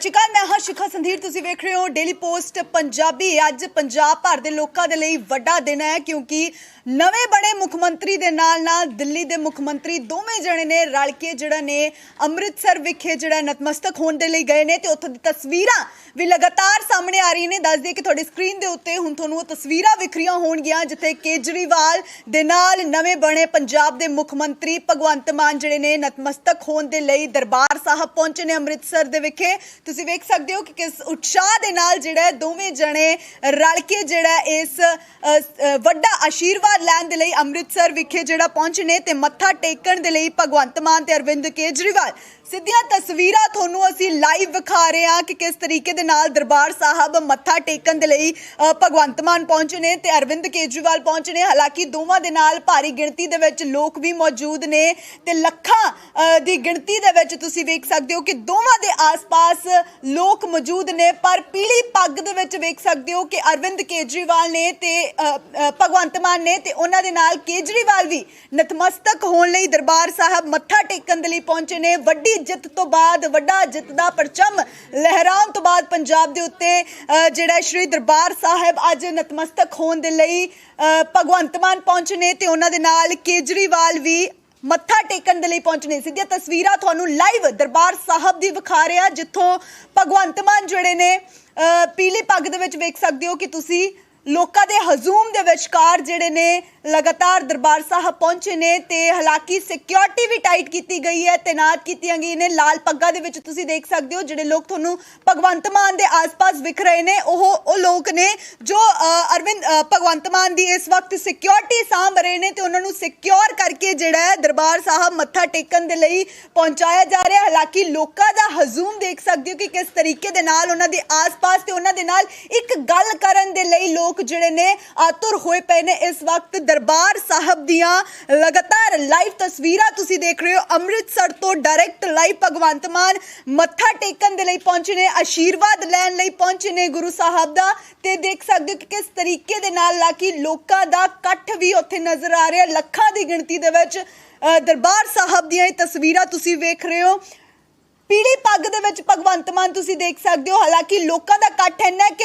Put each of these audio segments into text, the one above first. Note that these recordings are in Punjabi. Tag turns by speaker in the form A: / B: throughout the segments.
A: ਚਿਕਾਨ, ਮੈਂ ਹਾਂ ਸ਼ਿਖਾ ਸੰਧੀਰ, ਤੁਸੀਂ ਵੇਖ ਰਹੇ ਹੋ ਡੇਲੀ ਪੋਸਟ ਪੰਜਾਬੀ। ਅੱਜ ਪੰਜਾਬ ਭਰ ਦੇ ਲੋਕਾਂ ਦੇ ਲਈ ਵੱਡਾ ਦਿਨ ਹੈ, ਕਿਉਂਕਿ ਨਵੇਂ ਬਣੇ ਮੁੱਖ ਮੰਤਰੀ ਦੇ ਨਾਲ ਨਾਲ ਦਿੱਲੀ ਦੇ ਮੁੱਖ ਮੰਤਰੀ ਦੋਵੇਂ ਜਣੇ ਨੇ ਰਲ ਕੇ ਜਿਹੜਾ ਨੇ ਅੰਮ੍ਰਿਤਸਰ ਵਿਖੇ ਜਿਹੜਾ ਨਤਮਸਤਕ ਹੋਣ ਦੇ ਲਈ ਗਏ ਨੇ ਤੇ ਉੱਥੋਂ ਦੀ ਤਸਵੀਰਾਂ ਵੀ ਲਗਾਤਾਰ ਸਾਹਮਣੇ ਆ ਰਹੀਆਂ ਨੇ। ਦੱਸ ਦਈਏ ਕਿ ਤੁਹਾਡੀ ਸਕਰੀਨ ਦੇ ਉੱਤੇ ਹੁਣ ਤੁਹਾਨੂੰ ਉਹ ਤਸਵੀਰਾਂ ਵਿਖਰੀਆਂ ਹੋਣਗੀਆਂ, ਜਿੱਥੇ ਕੇਜਰੀਵਾਲ ਦੇ ਨਾਲ ਨਵੇਂ ਬਣੇ ਪੰਜਾਬ ਦੇ ਮੁੱਖ ਮੰਤਰੀ ਭਗਵੰਤ ਮਾਨ ਜਿਹੜੇ ਨੇ ਨਤਮਸਤਕ ਹੋਣ ਦੇ ਲਈ ਦਰਬਾਰ ਸਾਹਿਬ ਪਹੁੰਚੇ ਨੇ ਅੰਮ੍ਰਿਤਸਰ ਦੇ ਵਿਖੇ। ਤੁਸੀਂ ਵੇਖ ਸਕਦੇ ਹੋ ਕਿ ਕਿਸ ਉਤਸ਼ਾਹ ਦੇ ਨਾਲ ਜਿਹੜਾ ਦੋਵੇਂ ਜਣੇ ਰਲ ਕੇ ਜਿਹੜਾ ਇਸ ਵੱਡਾ ਆਸ਼ੀਰਵਾਦ ਲੈਣ ਦੇ ਲਈ ਅੰਮ੍ਰਿਤਸਰ ਵਿਖੇ ਜਿਹੜਾ ਪਹੁੰਚੇ ਨੇ ਤੇ ਮੱਥਾ ਟੇਕਣ ਦੇ ਲਈ ਭਗਵੰਤ ਮਾਨ ਤੇ ਅਰਵਿੰਦ ਕੇਜਰੀਵਾਲ। ਸਿੱਧੀਆਂ ਤਸਵੀਰਾਂ ਤੁਹਾਨੂੰ ਅਸੀਂ ਲਾਈਵ ਵਿਖਾ ਰਹੇ ਹਾਂ ਕਿ ਕਿਸ ਤਰੀਕੇ ਦੇ ਨਾਲ ਦਰਬਾਰ ਸਾਹਿਬ ਮੱਥਾ ਟੇਕਣ ਦੇ ਲਈ ਭਗਵੰਤ ਮਾਨ ਪਹੁੰਚੇ ਨੇ ਤੇ ਅਰਵਿੰਦ ਕੇਜਰੀਵਾਲ ਪਹੁੰਚੇ ਨੇ। ਹਾਲਾਂਕਿ ਦੋਵਾਂ ਦੇ ਨਾਲ ਭਾਰੀ ਗਿਣਤੀ ਦੇ ਵਿੱਚ ਲੋਕ ਵੀ ਮੌਜੂਦ ਨੇ ਤੇ ਲੱਖਾਂ ਦੀ ਗਿਣਤੀ ਦੇ ਵਿੱਚ ਤੁਸੀਂ ਵੇਖ ਸਕਦੇ ਹੋ ਕਿ ਦੋਵਾਂ ਦੇ ਆਸ-ਪਾਸ ਲੋਕ ਮੌਜੂਦ ਨੇ, ਪਰ ਪੀਲੀ ਪੱਗ ਦੇ ਵਿੱਚ ਵੇਖ ਸਕਦੇ ਹੋ ਕਿ ਅਰਵਿੰਦ ਕੇਜਰੀਵਾਲ ਨੇ ਤੇ ਭਗਵੰਤ ਮਾਨ ਨੇ ਤੇ ਉਹਨਾਂ ਦੇ ਨਾਲ ਕੇਜਰੀਵਾਲ ਵੀ ਨਤਮਸਤਕ ਹੋਣ ਲਈ ਦਰਬਾਰ ਸਾਹਿਬ ਮੱਥਾ ਟੇਕਣ ਦੇ ਲਈ ਪਹੁੰਚੇ ਨੇ। ਵੱਡੀ ਜਿੱਤ ਤੋਂ ਬਾਅਦ ਵੱਡਾ ਜਿੱਤ ਦਾ ਪਰਚਮ ਲਹਿਰਾਉਣ ਤੋਂ ਬਾਅਦ ਪੰਜਾਬ ਦੇ ਉੱਤੇ ਜਿਹੜਾ ਸ਼੍ਰੀ ਦਰਬਾਰ ਸਾਹਿਬ ਅੱਜ ਨਤਮਸਤਕ ਹੋਣ ਦੇ ਲਈ ਭਗਵੰਤ ਮਾਨ ਪਹੁੰਚੇ ਨੇ ਤੇ ਉਹਨਾਂ ਦੇ ਨਾਲ ਕੇਜਰੀਵਾਲ ਵੀ ਮੱਥਾ ਟੇਕਣ ਦੇ ਲਈ ਪਹੁੰਚਣੇ ਸਿੱਧੀਆਂ ਤਸਵੀਰਾਂ ਤੁਹਾਨੂੰ ਲਾਈਵ ਦਰਬਾਰ ਸਾਹਿਬ ਦੀ ਵਿਖਾ ਰਿਹਾ ਜਿੱਥੋਂ ਭਗਵੰਤ ਮਾਨ ਜਿਹੜੇ ਨੇ ਅ, ਪੀਲੀ ਪੱਗ ਦੇ ਵਿੱਚ ਵੇਖ ਸਕਦੇ ਹੋ ਕਿ ਤੁਸੀਂ ਲੋਕਾਂ ਦੇ ਹਜ਼ੂਮ ਦੇ ਵਿਚਕਾਰ ਜਿਹੜੇ ਨੇ ਲਗਾਤਾਰ ਦਰਬਾਰ ਸਾਹਿਬ ਪਹੁੰਚੇ ਨੇ ਤੇ ਹਾਲਾਂਕਿ ਸਿਕਿਉਰਿਟੀ ਵੀ ਟਾਈਟ ਕੀਤੀ ਗਈ ਹੈ, ਤੈਨਾਤ ਕੀਤੀਆਂ ਗਈਆਂ ਨੇ, ਲਾਲ ਪੱਗਾਂ ਦੇ ਵਿੱਚ ਤੁਸੀਂ ਦੇਖ ਸਕਦੇ ਹੋ, ਜਿਹੜੇ ਲੋਕ ਤੁਹਾਨੂੰ ਭਗਵੰਤ ਮਾਨ ਦੇ ਆਸ-ਪਾਸ ਵਿਖ ਰਹੇ ਨੇ, ਉਹ ਉਹ ਲੋਕ ਨੇ ਜੋ ਅਰਵਿੰਦ ਭਗਵੰਤ ਮਾਨ ਦੀ ਇਸ ਵਕਤ ਸਿਕਿਉਰਿਟੀ ਸਾਂਭ ਰਹੇ ਨੇ ਤੇ ਉਹਨਾਂ ਨੂੰ ਸਿਕਿਉਰ ਕਰਕੇ ਜਿਹੜਾ ਹੈ ਦਰਬਾਰ ਸਾਹਿਬ ਮੱਥਾ ਟੇਕਣ ਦੇ ਲਈ ਪਹੁੰਚਾਇਆ ਜਾ ਰਿਹਾ ਹਾਲਾਂਕਿ ਲੋਕਾਂ ਦਾ ਹਜ਼ੂਮ ਦੇਖ ਸਕਦੇ ਹੋ ਕਿ ਕਿਸ ਤਰੀਕੇ ਦੇ ਨਾਲ ਉਹਨਾਂ ਦੇ ਆਸ-ਪਾਸ ਤੇ ਉਹਨਾਂ ਦੇ ਨਾਲ ਇੱਕ ਗੱਲ ਕਰਨ ਦੇ ਲਈ ਲੋਕ ਜਿਹੜੇ ਨੇ ਆਤੁਰ ਹੋਏ ਪਏ ਨੇ ਇਸ ਵਕਤ ਦਰਬਾਰ ਸਾਹਿਬ ਦੀਆਂ ਲਗਾਤਾਰ ਲਾਈਵ ਤਸਵੀਰਾਂ ਤੁਸੀਂ ਦੇਖ ਰਹੇ ਹੋ। ਅੰਮ੍ਰਿਤਸਰ ਤੋਂ ਡਾਇਰੈਕਟ ਲਾਈਵ ਭਗਵੰਤ ਮਾਨ ਮੱਥਾ ਟੇਕਣ ਦੇ ਲਈ ਪਹੁੰਚੇ ਨੇ ਆਸ਼ੀਰਵਾਦ ਲੈਣ ਲਈ ਪਹੁੰਚੇ ਨੇ ਗੁਰੂ ਸਾਹਿਬ ਦਾ। ਤੇ ਦੇਖ ਸਕਦੇ ਹੋ ਕਿ ਕਿਸ ਤਰੀਕੇ ਦੇ ਨਾਲ ਲਾਕੀ ਲੋਕਾਂ ਦਾ ਇਕੱਠ ਵੀ ਉੱਥੇ ਨਜ਼ਰ ਆ ਰਿਹਾ। ਲੱਖਾਂ ਦੀ ਗਿਣਤੀ ਦੇ ਵਿੱਚ ਅ, ਦਰਬਾਰ ਸਾਹਿਬ ਦੀਆਂ ਇਹ ਤਸਵੀਰਾਂ ਤੁਸੀਂ ਵੇਖ ਰਹੇ ਹੋ। ਪੀੜੀ ਪੱਗ ਦੇ ਵਿੱਚ ਭਗਵੰਤ ਮਾਨ ਤੁਸੀਂ ਦੇਖ ਸਕਦੇ ਹੋ। ਹਾਲਾਂਕਿ ਲੋਕਾਂ ਦਾ ਇਕੱਠ ਇੰਨਾ ਕਿ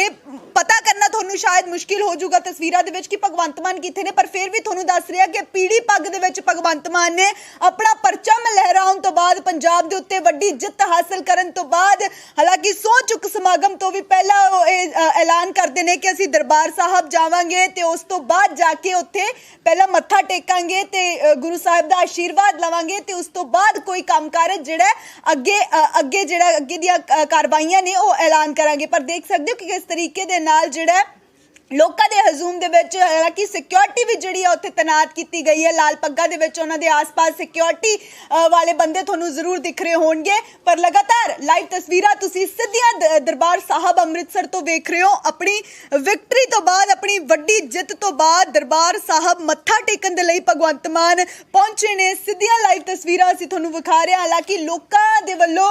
A: ਇਹ ਪਤਾ ਕਰਨਾ ਤੁਹਾਨੂੰ ਸ਼ਾਇਦ ਮੁਸ਼ਕਿਲ ਹੋ ਜਾਊਗਾ ਤਸਵੀਰਾਂ ਦੇ ਵਿੱਚ ਕਿ ਭਗਵੰਤ ਮਾਨ ਕਿੱਥੇ ਨੇ, ਪਰ ਫਿਰ ਵੀ ਤੁਹਾਨੂੰ ਦੱਸ ਰਿਹਾ ਕਿ ਪੀੜੀ ਪੱਗ ਦੇ ਵਿੱਚ ਭਗਵੰਤ ਮਾਨ ਨੇ ਆਪਣਾ ਪਰਚਮ ਲਹਿਰਾਉਣ ਤੋਂ ਬਾਅਦ ਪੰਜਾਬ ਦੇ ਉੱਤੇ ਵੱਡੀ ਜਿੱਤ ਹਾਸਲ ਕਰਨ ਤੋਂ ਬਾਅਦ, ਹਾਲਾਂਕਿ ਸੋ ਚੁੱਕ ਸਮਾਗਮ ਤੋਂ ਵੀ ਪਹਿਲਾਂ ਉਹ ਇਹ ਐਲਾਨ ਕਰਦੇ ਨੇ ਕਿ ਅਸੀਂ ਦਰਬਾਰ ਸਾਹਿਬ ਜਾਵਾਂਗੇ ਤੇ ਉਸ ਤੋਂ ਬਾਅਦ ਜਾ ਕੇ ਉੱਥੇ ਪਹਿਲਾਂ ਮੱਥਾ ਟੇਕਾਂਗੇ ਤੇ ਗੁਰੂ ਸਾਹਿਬ ਦਾ ਆਸ਼ੀਰਵਾਦ ਲਵਾਂਗੇ ਤੇ ਉਸ ਤੋਂ ਬਾਅਦ ਕੋਈ ਕੰਮਕਾਰ ਜਿਹੜਾ ਅੱਗੇ ਅੱਗੇ ਜਿਹੜਾ ਅੱਗੇ ਦੀਆਂ ਕਾਰਵਾਈਆਂ ਨੇ ਉਹ ਐਲਾਨ ਕਰਾਂਗੇ। ਪਰ ਦੇਖ ਸਕਦੇ ਹੋ ਕਿ ਕਿਸ ਤਰੀਕੇ ਦੇ ਨਾਲ ਜਿਹੜਾ ਲੋਕਾਂ ਦੇ ਹਜ਼ੂਮ ਦੇ ਵਿੱਚ, ਹਾਲਾਂਕਿ ਸਿਕਿਉਰਿਟੀ ਵੀ ਜਿਹੜੀ ਆ ਉੱਥੇ ਤੈਨਾਤ ਕੀਤੀ ਗਈ ਹੈ। ਲਾਲ ਪੱਗਾ ਦੇ ਵਿੱਚ ਉਹਨਾਂ ਦੇ ਆਸ-ਪਾਸ ਸਿਕਿਉਰਿਟੀ ਵਾਲੇ ਬੰਦੇ ਤੁਹਾਨੂੰ ਜ਼ਰੂਰ ਦਿਖ ਰਹੇ ਹੋਣਗੇ। ਪਰ ਲਗਾਤਾਰ ਲਾਈਵ ਤਸਵੀਰਾਂ ਤੁਸੀਂ ਸਿੱਧੀਆਂ ਦਰਬਾਰ ਸਾਹਿਬ ਅੰਮ੍ਰਿਤਸਰ ਤੋਂ ਵੇਖ ਰਹੇ ਹੋ। ਆਪਣੀ ਵਿਕਟਰੀ ਤੋਂ ਬਾਅਦ, ਆਪਣੀ ਵੱਡੀ ਜਿੱਤ ਤੋਂ ਬਾਅਦ ਦਰਬਾਰ ਸਾਹਿਬ ਮੱਥਾ ਟੇਕਣ ਦੇ ਲਈ ਭਗਵੰਤ ਮਾਨ ਪਹੁੰਚੇ ਨੇ। ਸਿੱਧੀਆਂ ਲਾਈਵ ਤਸਵੀਰਾਂ ਅਸੀਂ ਤੁਹਾਨੂੰ ਵਿਖਾ ਰਹੇ ਹਾਂ। ਹਾਲਾਂਕਿ ਲੋਕਾਂ ਦੇ ਵੱਲੋਂ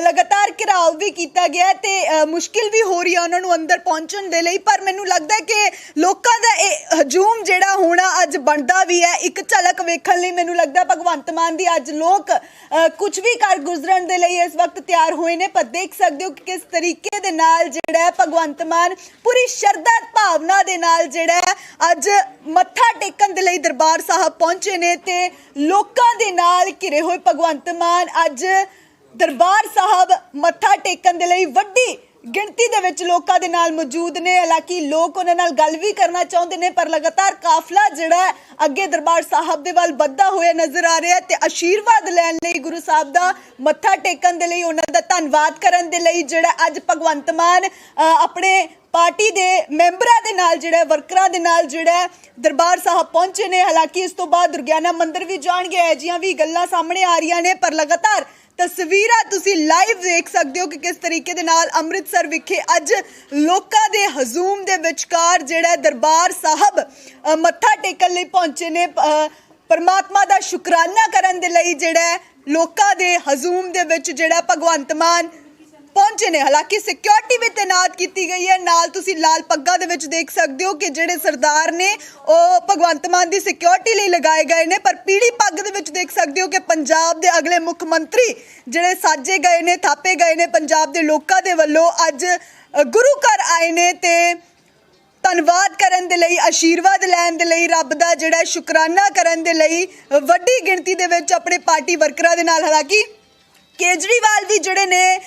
A: ਲਗਾਤਾਰ ਘਿਰਾਓ ਵੀ ਕੀਤਾ ਗਿਆ ਹੈ ਤੇ ਮੁਸ਼ਕਿਲ ਵੀ ਹੋ ਰਹੀ ਹੈ ਉਹਨਾਂ ਨੂੰ ਅੰਦਰ ਪਹੁੰਚਣ ਦੇ ਲਈ। ਪਰ ਮੈਨੂੰ ਲੱਗਦਾ ਹੈ ਕਿ ਲੋਕਾਂ ਦਾ ਇਹ ਹਜੂਮ ਜਿਹੜਾ ਹੋਣਾ ਅੱਜ ਬਣਦਾ ਵੀ ਹੈ, ਇੱਕ ਝਲਕ ਵੇਖਣ ਲਈ ਮੈਨੂੰ ਲੱਗਦਾ ਭਗਵੰਤ ਮਾਨ ਦੀ ਅੱਜ ਲੋਕ ਕੁਝ ਵੀ ਕਰ ਗੁਜ਼ਰਨ ਦੇ ਲਈ ਇਸ ਵਕਤ ਤਿਆਰ ਹੋਏ ਨੇ, ਪਰ ਦੇਖ ਸਕਦੇ ਹੋ ਕਿ ਕਿਸ ਤਰੀਕੇ ਦੇ ਨਾਲ ਜਿਹੜਾ ਹੈ ਭਗਵੰਤ ਮਾਨ ਪੂਰੀ ਸ਼ਰਧਾ ਭਾਵਨਾ ਦੇ ਨਾਲ ਜਿਹੜਾ ਹੈ ਅੱਜ ਮੱਥਾ ਟੇਕਣ ਦੇ ਲਈ ਦਰਬਾਰ ਸਾਹਿਬ ਪਹੁੰਚੇ ਨੇ ਤੇ ਲੋਕਾਂ ਦੇ ਨਾਲ ਘਿਰੇ ਹੋਏ ਭਗਵੰਤ ਮਾਨ ਅੱਜ ਦਰਬਾਰ ਸਾਹਿਬ ਮੱਥਾ ਟੇਕਣ ਦੇ ਲਈ ਵੱਡੀ ਗਿਣਤੀ ਦੇ ਵਿੱਚ ਲੋਕਾਂ ਦੇ ਨਾਲ ਮੌਜੂਦ ਨੇ ਹਾਲਾਂਕਿ ਲੋਕ ਉਹਨਾਂ ਨਾਲ ਗੱਲ ਵੀ ਕਰਨਾ ਚਾਹੁੰਦੇ ਨੇ ਪਰ ਲਗਾਤਾਰ ਕਾਫਲਾ ਜਿਹੜਾ ਅੱਗੇ ਦਰਬਾਰ ਸਾਹਿਬ ਦੇ ਵੱਲ ਵੱਧਦਾ ਹੋਇਆ ਨਜ਼ਰ ਆ ਰਿਹਾ ਤੇ ਆਸ਼ੀਰਵਾਦ ਲੈਣ ਲਈ ਗੁਰੂ ਸਾਹਿਬ ਦਾ ਮੱਥਾ ਟੇਕਣ ਦੇ ਲਈ ਉਹਨਾਂ ਦਾ ਧੰਨਵਾਦ ਕਰਨ ਦੇ ਲਈ ਜਿਹੜਾ ਅੱਜ ਭਗਵੰਤ ਮਾਨ ਅ, ਆਪਣੇ ਪਾਰਟੀ ਦੇ ਮੈਂਬਰਾਂ ਦੇ ਨਾਲ ਜਿਹੜਾ ਵਰਕਰਾਂ ਦੇ ਨਾਲ ਜਿਹੜਾ ਦਰਬਾਰ ਸਾਹਿਬ ਪਹੁੰਚੇ ਨੇ। ਹਾਲਾਂਕਿ ਇਸ ਤੋਂ ਬਾਅਦ ਦੁਰਗਿਆਨਾ ਮੰਦਿਰ ਵੀ ਜਾਣਗੇ ਇਹ ਵੀ ਗੱਲਾਂ ਸਾਹਮਣੇ ਆ ਰਹੀਆਂ ਨੇ ਪਰ ਲਗਾਤਾਰ ਤਸਵੀਰਾਂ ਤੁਸੀਂ ਲਾਈਵ ਦੇਖ ਸਕਦੇ ਹੋ ਕਿ ਕਿਸ ਤਰੀਕੇ ਦੇ ਨਾਲ ਅੰਮ੍ਰਿਤਸਰ ਵਿਖੇ ਅੱਜ ਲੋਕਾਂ ਦੇ ਹਜ਼ੂਮ ਦੇ ਵਿਚਕਾਰ ਜਿਹੜਾ ਦਰਬਾਰ ਸਾਹਿਬ ਮੱਥਾ ਟੇਕਣ ਲਈ ਪਹੁੰਚੇ ਨੇ। ਪਰਮਾਤਮਾ ਦਾ ਸ਼ੁਕਰਾਨਾ ਕਰਨ ਦੇ ਲਈ ਜਿਹੜਾ ਲੋਕਾਂ ਦੇ ਹਜ਼ੂਮ ਦੇ ਵਿੱਚ ਜਿਹੜਾ ਭਗਵੰਤ ਮਾਨ ਪਹੁੰਚੇ ਨੇ। ਹਾਲਾਂਕਿ ਸਿਕਿਉਰਿਟੀ ਵੀ ਤਾਇਨਾਤ ਕੀਤੀ ਗਈ ਹੈ। ਨਾਲ ਤੁਸੀਂ ਲਾਲ ਪੱਗਾਂ ਦੇ ਵਿੱਚ ਦੇਖ ਸਕਦੇ ਹੋ ਕਿ ਜਿਹੜੇ ਸਰਦਾਰ ਨੇ, ਉਹ ਭਗਵੰਤ ਮਾਨ ਦੀ ਸਿਕਿਉਰਿਟੀ ਲਈ ਲਗਾਏ ਗਏ ਨੇ। ਪਰ ਪੀਲੀ ਪੱਗ ਦੇ ਵਿੱਚ ਦੇਖ ਸਕਦੇ ਹੋ ਕਿ ਪੰਜਾਬ ਦੇ ਅਗਲੇ ਮੁੱਖ ਮੰਤਰੀ ਜਿਹੜੇ ਸਾਜੇ ਗਏ ਨੇ, ਥਾਪੇ ਗਏ ਨੇ ਪੰਜਾਬ ਦੇ ਲੋਕਾਂ ਦੇ ਵੱਲੋਂ ਅੱਜ ਗੁਰੂ ਘਰ ਆਏ ਨੇ ਤੇ ਧੰਨਵਾਦ ਕਰਨ ਦੇ ਲਈ ਆਸ਼ੀਰਵਾਦ ਲੈਣ ਦੇ ਲਈ, ਰੱਬ ਦਾ ਜਿਹੜਾ ਸ਼ੁਕਰਾਨਾ ਕਰਨ ਦੇ ਲਈ ਵੱਡੀ ਗਿਣਤੀ ਦੇ ਵਿੱਚ ਆਪਣੇ ਪਾਰਟੀ ਵਰਕਰਾਂ ਦੇ ਨਾਲ। ਹਾਲਾਂਕਿ ਕੇਜਰੀਵਾਲ ਵੀ ਜਿਹੜੇ ਨੇ